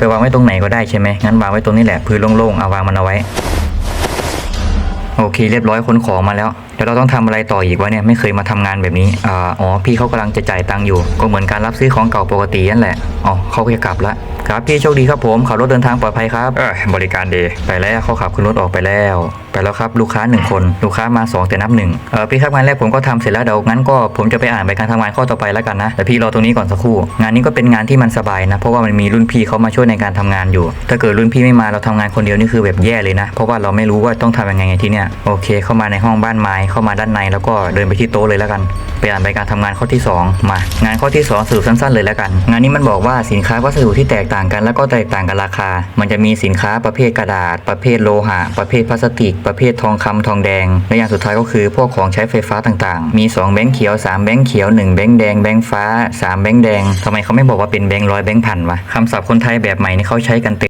ไปวางไว้ตรงไหนก็ได้ใช่ไหมงั้นวางไว้ตรงนี้แหละพื้นโล่งๆเอาวางมันเอาไว้ โอเค เรียบร้อยขนของมาแล้วเดี๋ยวเราต้องทำอะไรต่ออีกวะเนี่ยไม่เคยมาทำงานแบบนี้อ่าอ๋อพี่เขากำลังจะจ่ายตังค์อยู่ ก็เหมือนการรับซื้อของเก่าปกตินั่นแหละอ๋อเขาก็จะกลับละครับพี่โชคดีครับผมขับรถเดินทางปลอดภัยครับเออบริการดีไปแล้วเขาขับขึ้นรถออกไปแล้ว ไปแล้วครับลูกค้าหนึ่งคน ลูกค้ามาสองแต่นับหนึ่งเออพี่ครับงานแรกผมก็ทำเสร็จแล้วเดี๋ยวงั้นก็ผมจะไปอ่านใบการทำงานข้อต่อไปแล้วกันนะแต่พี่รอตรงนี้ก่อนสักครู่ งานนี้ก็เป็นงานที่มันสบายนะ เพราะว่ามันมีรุ่นพี่เขามาช่วยในการทำงานอยู่ ถ้าเกิดรุ่นพี่ไม่มาเราทำงานคนเดียวนี่คือแบบแย่เลยนะ เพราะว่าเราไม่รู้ว่าต้องทำยังไงที่เนี่ยโอเค เข้ามาในห้องบ้านไม้เข้ามาด้านในแล้วก็เดินไปที่โต๊ะเลยแล้วกันไปอ่านใบการทำงานข้อที่ 2 มา งานข้อที่ 2 สรุปสั้นๆเลยแล้วกัน งานนี้มันบอกว่าสินค้าวัสดุที่แตกต่างกัน แล้วก็แตกต่างกันราคา มันจะมีสินค้าประเภทกระดาษ ประเภทโลหะ ประเภทพลาสติกประเภททองคำทองแดง และอย่างสุดท้ายก็คือพวกของใช้ไฟฟ้าต่างๆ มี 2 แบงค์เขียว 3 แบงค์เขียว 1 แบงค์แดง แบงค์ฟ้า 3 แบงค์แดงทำไมเขาไม่บอกว่าเป็นแบงค์ร้อยแบงค์พันวะคำศัพท์คนไทยแบบใหม่นี่เขาใช้กันเต็ม